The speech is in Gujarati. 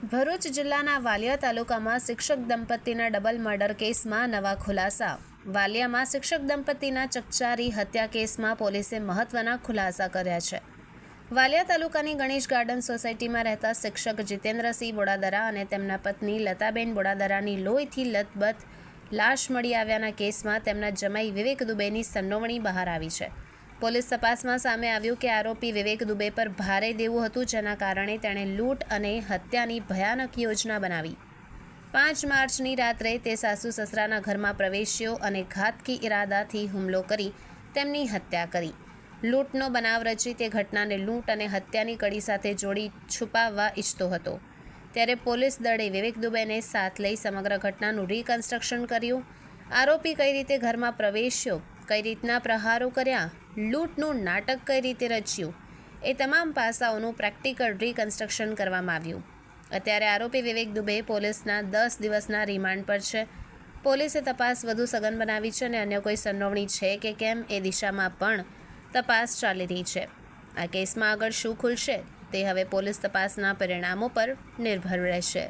ભરૂચ જિલ્લાના વાલિયા તાલુકામાં શિક્ષક દંપતીના ડબલ મર્ડર કેસમાં નવા ખુલાસા. વાલિયામાં શિક્ષક દંપતીના ચકચારી હત્યા કેસમાં પોલીસે મહત્વના ખુલાસા કર્યા છે. વાલિયા તાલુકાની ગણેશ ગાર્ડન સોસાયટીમાં રહેતા શિક્ષક જીતેન્દ્રસિંહ બોડાદરા અને તેમના પત્ની લતાબેન બોડાદરાની લોહીથી લથબથ લાશ મળી આવ્યાના કેસમાં તેમના જમાઈ વિવેક દુબેની સંડોવણી બહાર આવી છે. પોલીસ તપાસમાં સામે આવ્યું કે આરોપી વિવેક દુબે પર ભારે દેવું હતું, જેના કારણે તેણે લૂંટ અને હત્યાની ભયાનક યોજના બનાવી. પાંચ માર્ચની રાત્રે તે સાસુ સસરાના ઘરમાં પ્રવેશ્યો અને ઘાતકી ઈરાદાથી હુમલો કરી તેમની હત્યા કરી. લૂંટનો બનાવ રચી તે ઘટનાને લૂંટ અને હત્યાની કડી સાથે જોડી છુપાવવા ઈચ્છતો હતો. ત્યારે પોલીસ દળે વિવેક દુબેને સાથ લઈ સમગ્ર ઘટનાનું રિકન્સ્ટ્રક્શન કર્યું. આરોપી કઈ રીતે ઘરમાં પ્રવેશ્યો, કઈ રીતના પ્રહારો કર્યા લૂંટનું નાટક કઈ રીતે રચ્યું એ તમામ પાસાઓનું પ્રેક્ટિકલ રિકન્સ્ટ્રક્શન કરવામાં આવ્યું. અત્યારે આરોપી વિવેક દુબે પોલીસના દસ દિવસના રિમાન્ડ પર છે. પોલીસે તપાસ વધુ સઘન બનાવી છે અને અન્ય કોઈ સંડોવણી છે કે કેમ એ દિશામાં પણ તપાસ ચાલી રહી છે. આ કેસમાં આગળ શું ખુલશે તે હવે પોલીસ તપાસના પરિણામો પર નિર્ભર રહેશે.